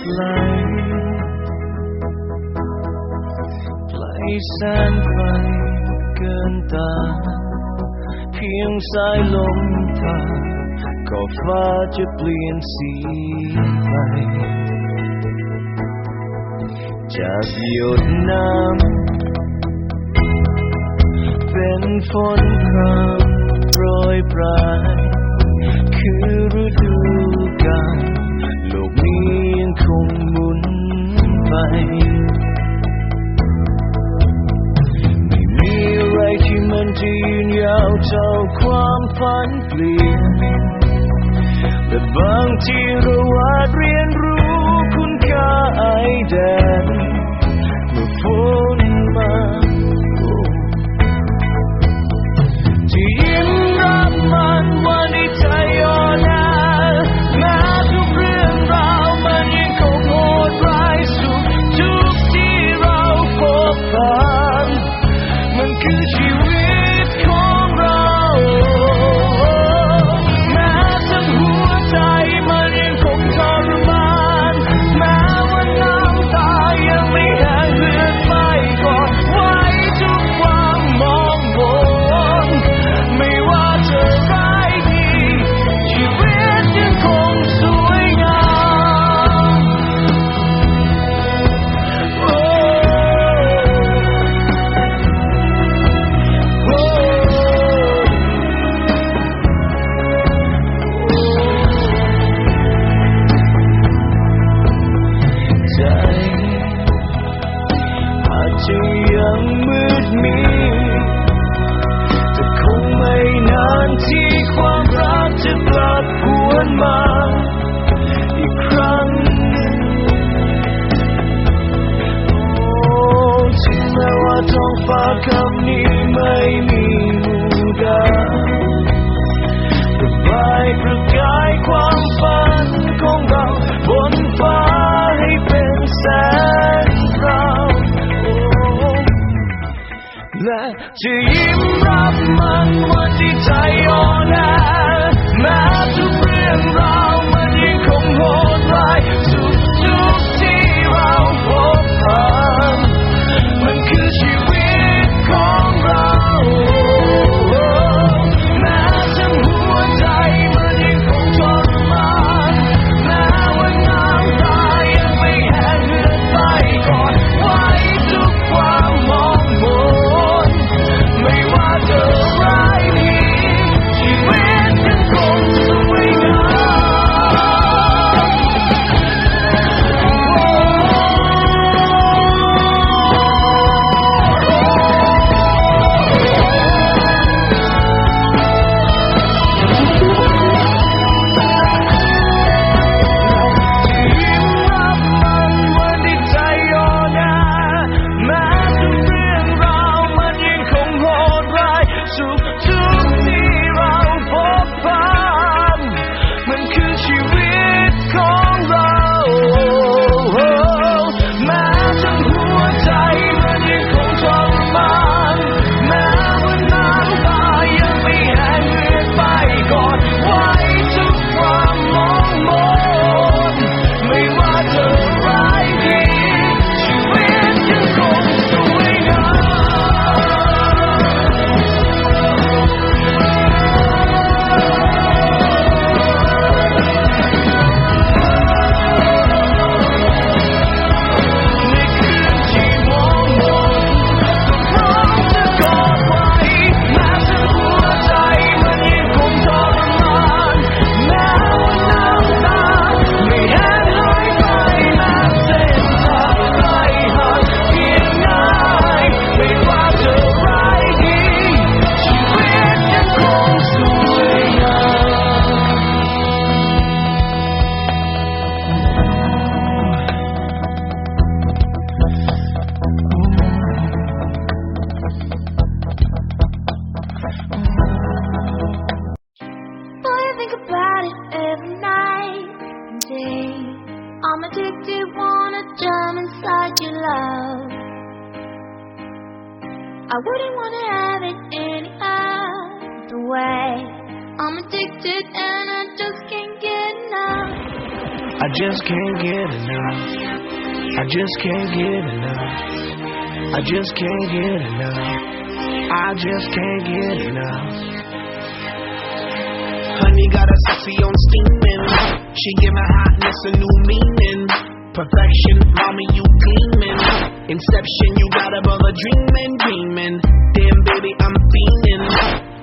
ไกลไกลแสนไกลเกินตา เพียงสายลมผ่าก็ฟ้าจะเปลี่ยนสีไป จากหยดน้ำเป็นฝนพรำโปรยปราย คือฤดูกาล โลกนี้ยังคงหมุนไป ไม่มีอะไรที่มันจะยืนยาวเท่าความฝันเปลี่ยนและบางทีเราอาจเรียนรู้คุณค่าไอแดน จะยิ้มรับมันวันที่ใจ I just can't get enough. I just can't get enough. I just can't get enough. I just can't get enough. Honey got a sexy on steaming. She giving hotness a new meaning. Perfection, mommy, you gleaming. Inception, you got a brother dreaming, dreaming. Damn, baby, I'm fiending.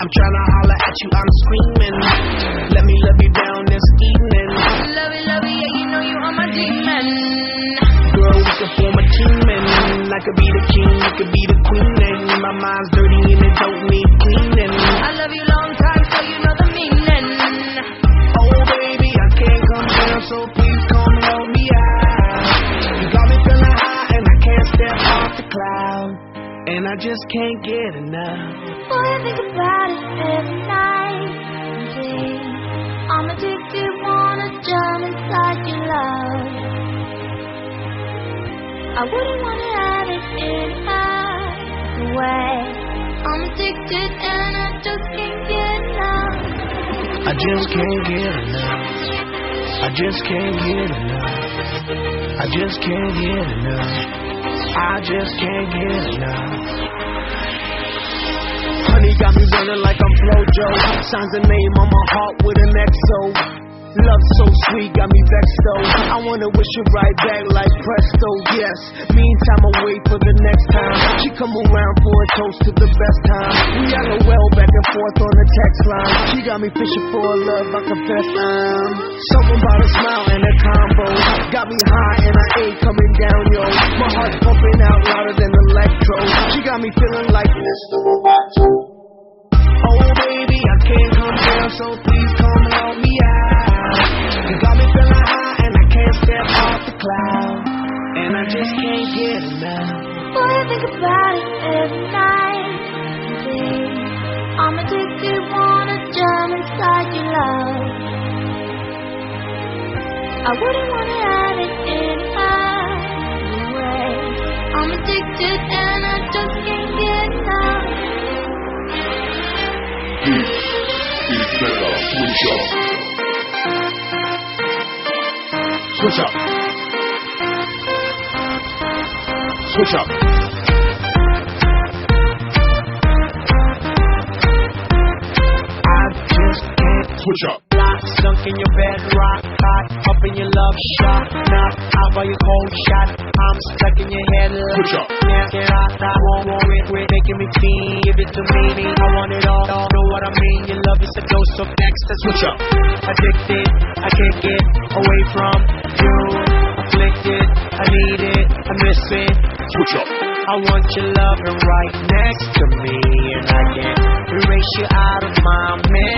I'm tryna holler at you, I'm screaming. Could be the king, you could be the queen. And my mind's dirty and it don't need cleaning. I love you long time, so you know the meaning. Oh baby, I can't come down, so please come help me out. You got me feeling high and I can't step off the cloud. And I just can't get enough. Boy, I think about it every night and day. I'm addicted, I wouldn't wanna have it any other way. I'm addicted and I just can't get enough. I just can't get enough. I just can't get enough. I just can't get enough. I just can't get enough. Honey got me running like I'm Flojo. Signs a name on my heart with an XO. Love so sweet, got me vexed though. I wanna wish you right back like presto, yes. Meantime, I wait for the next time. She come around for a toast to the best time. We LOL back and forth on the text line. She got me fishing for a love, I confess I'm. Something about a smile and a combo. Got me high and I ain't coming down, yo. My heart's pumping out louder than electro. She got me feeling like Mr. Oh baby, I can't come down, so please I just can't get enough. Boy, I think about it every night and day. I'm addicted, wanna jump inside your love. I wouldn't wanna have it any other way. I'm addicted and I just can't get enough. This is Mega Switch Up. Switch up. Switch up. I just can't Switch up. Lock, sunk in your bed, rock, hot, up in your love shot, knock out by your cold shot. I'm stuck in your head, Switch up. Can't get out, I won't it, quit making me feel, give it to me, I want it all, all, know what I mean, your love is a dose of next, Switch up. Addicted, I can't get away from you, I need it, I miss it, Switch up. I want your loving right next to me, and I can't erase you out of my memory.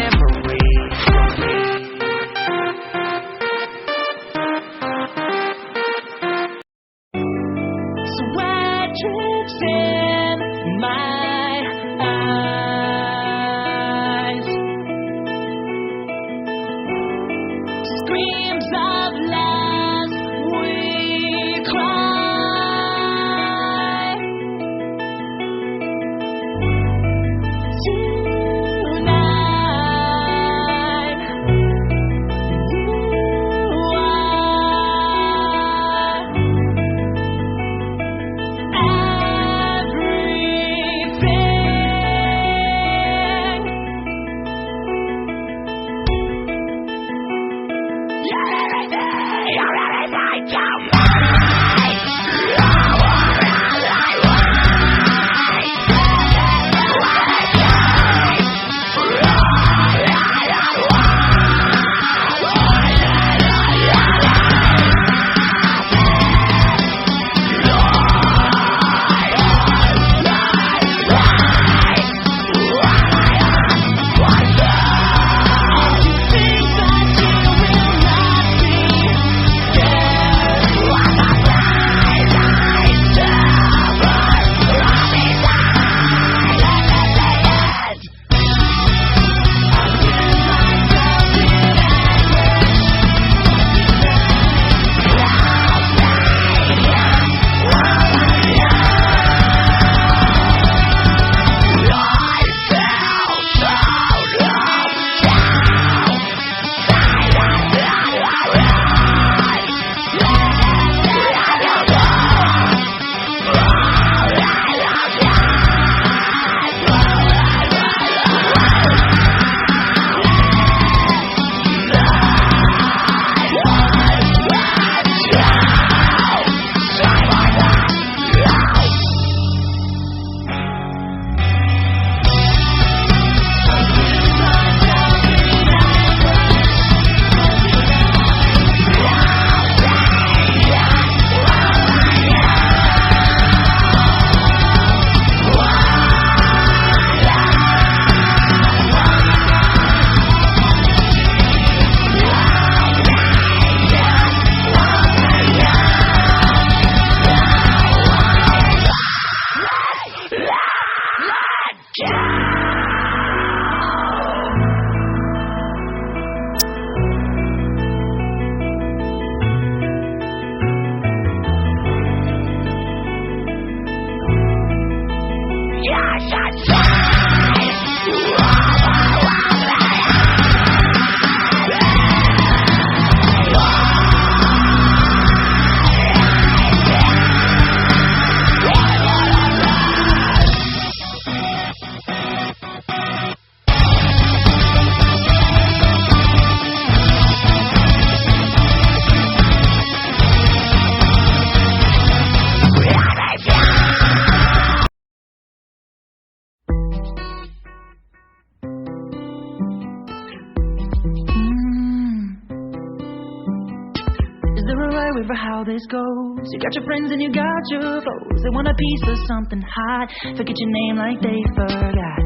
Goes? You got your friends and you got your foes. They want a piece of something hot. Forget your name like they forgot.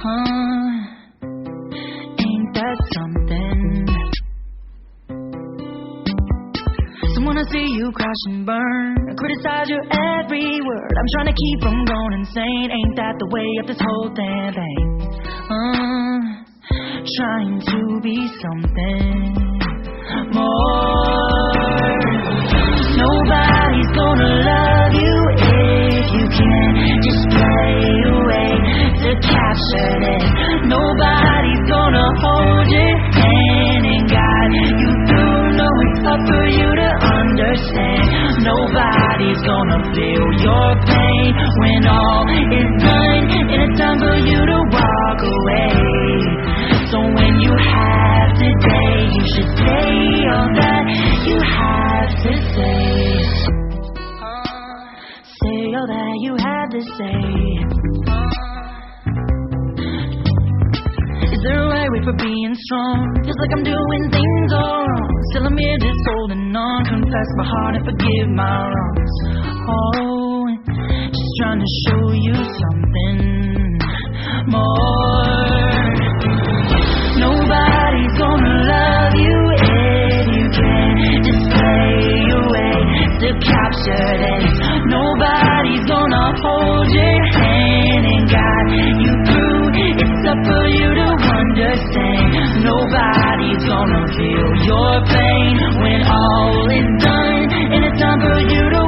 Huh? Ain't that something? Some wanna see you crash and burn. I Criticize your every word. I'm trying to keep from going insane. Ain't that the way of this whole damn thing? Uh, trying to be something more. Nobody's gonna love you if you can't just play away to capture it. Nobody's gonna hold your hand and guide you through. No, it's up for you to understand. Nobody's gonna feel your pain when all is done, and it's time for you to walk away. So when you have today, you should say all that you have to. Say say. Is there a way for being strong? Feels like I'm doing things all wrong. Still I'm here just holding on. Confess my heart and forgive my wrongs. Oh, just trying to show you something more. Nobody's gonna love you if you can't just play away to capture this. Nobody's gonna hold your hand and guide you through. It's up for you to understand. Nobody's gonna feel your pain when all is done, and it's time for you to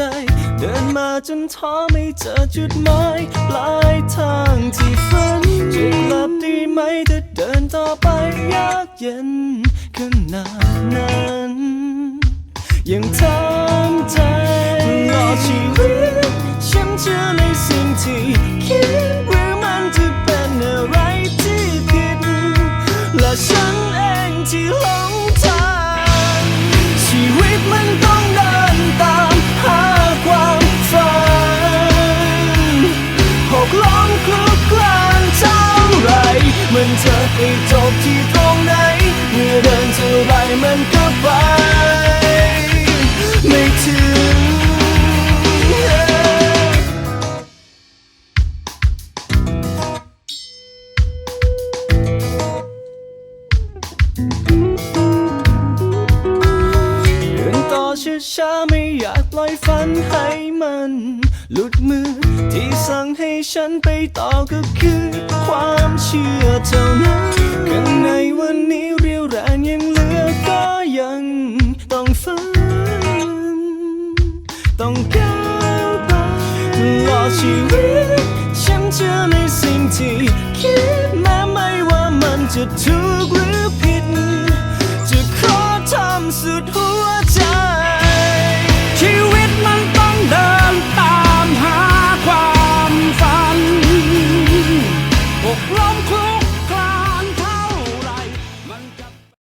ใจ เดินมาจนท้อไม่เจอจุดหมายปลายทางที่ฝันจะกลับดีไหมถ้าเดินต่อไปยากเย็นขนาดนั้นยังทำใจตลอชีวิตฉันเชื่อในสิ่งที่คิดหรือมันจะเป็นอะไรที่ผิดและฉันเองที่หลง ไปต่อก็คือความเชื่อเท่านั้น